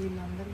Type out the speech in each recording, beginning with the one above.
ఈ నంబర్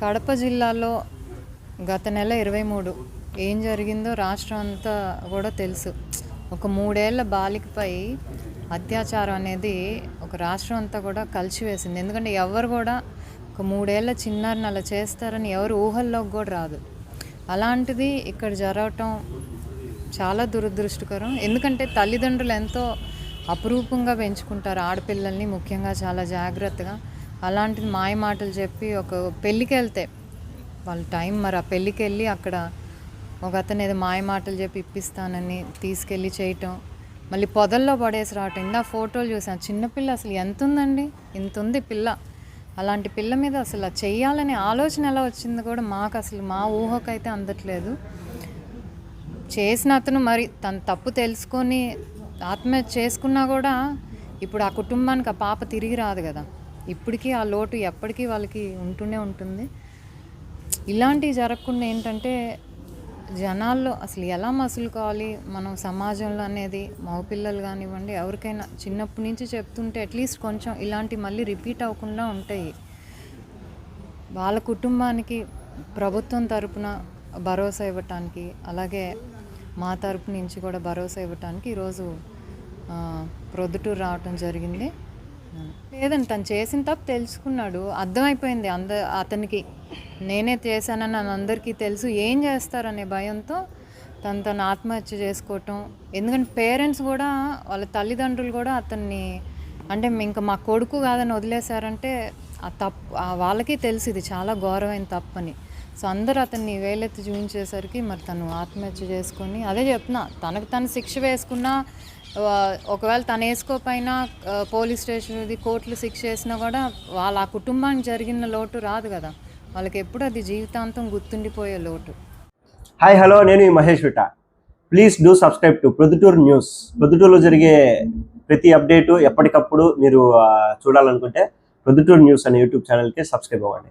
కడప జిల్లాలో గత నెల ఇరవై మూడు ఏం జరిగిందో రాష్ట్రం అంతా కూడా తెలుసు. ఒక మూడేళ్ళ బాలికపై అత్యాచారం అనేది ఒక రాష్ట్రం అంతా కూడా కలిసివేసింది. ఎందుకంటే ఎవరు కూడా ఒక మూడేళ్ళ చిన్నారిని అలా చేస్తారని ఎవరు ఊహల్లోకి కూడా రాదు. అలాంటిది ఇక్కడ జరగటం చాలా దురదృష్టకరం. ఎందుకంటే తల్లిదండ్రులు ఎంతో అపురూపంగా పెంచుకుంటారు ఆడపిల్లల్ని ముఖ్యంగా చాలా జాగ్రత్తగా. అలాంటిది మాయ మాటలు చెప్పి ఒక పెళ్ళికి వెళ్తే వాళ్ళ టైం మరి ఆ పెళ్ళికి వెళ్ళి అక్కడ ఒక అతను ఏదో మాయ మాటలు చెప్పి ఇప్పిస్తానని తీసుకెళ్ళి చేయటం. మళ్ళీ పొదల్లో పడేసి రావటం. ఇందా ఫోటోలు చూసాను చిన్నపిల్ల అసలు ఎంత ఉందండి? ఇంత ఉంది పిల్ల. అలాంటి పిల్ల మీద అసలు చేయాలనే చెయ్యాలనే ఆలోచన ఎలా వచ్చింది కూడా మాకు అసలు మా ఊహకైతే అందట్లేదు. చేసిన అతను మరి తన తప్పు తెలుసుకొని ఆత్మహత్య చేసుకున్నా కూడా ఇప్పుడు ఆ కుటుంబానికి ఆ పాప తిరిగి రాదు కదా. ఇప్పటికీ ఆ లోటు ఎప్పటికీ వాళ్ళకి ఉంటూనే ఉంటుంది. ఇలాంటివి జరగకుండా ఏంటంటే జనాల్లో అసలు ఎలా మసులుకోవాలి? మనం సమాజంలో అనేది మగపిల్లలు కానివ్వండి ఎవరికైనా చిన్నప్పటి నుంచి చెప్తుంటే అట్లీస్ట్ కొంచెం ఇలాంటి మళ్ళీ రిపీట్ అవ్వకుండా ఉంటాయి. వాళ్ళ కుటుంబానికి ప్రభుత్వం తరపున భరోసా ఇవ్వటానికి అలాగే మా తరపు నుంచి కూడా భరోసా ఇవ్వటానికి ఈరోజు ప్రొద్దుటూరు రావటం జరిగింది. లేదండి తను చేసిన తప్పు తెలుసుకున్నాడు. అర్థమైపోయింది అంద అతనికి. నేనే చేశానని నన్ను అందరికీ తెలుసు. ఏం చేస్తారనే భయంతో తను తను ఆత్మహత్య చేసుకోవటం. ఎందుకంటే పేరెంట్స్ కూడా వాళ్ళ తల్లిదండ్రులు కూడా అతన్ని అంటే ఇంకా మా కొడుకు కాదని వదిలేశారంటే ఆ తప్పు వాళ్ళకి తెలుసు ఇది చాలా ఘోరమైన తప్పని. సో అందరూ అతన్ని వేలెత్తి చూపించేసరికి మరి తను ఆత్మహత్య చేసుకొని అదే చెప్తున్నా తనకు తను శిక్ష వేసుకున్నా ఒకవేళ తను వేసుకోపోయినా పోలీస్ స్టేషన్ ఇది కోర్టులు శిక్ష వేసినా కూడా వాళ్ళ ఆ కుటుంబానికి జరిగిన లోటు రాదు కదా. వాళ్ళకి ఎప్పుడు అది జీవితాంతం గుర్తుండిపోయే లోటు. హాయ్ హలో నేను ఈ Mahesh విట. Please do subscribe to Proddatur news ప్రొద్దుటూరులో జరిగే ప్రతి అప్డేటు ఎప్పటికప్పుడు మీరు చూడాలనుకుంటే ప్రొద్దుటూరు న్యూస్ అనే యూట్యూబ్ ఛానల్కి సబ్స్క్రైబ్ అవ్వండి.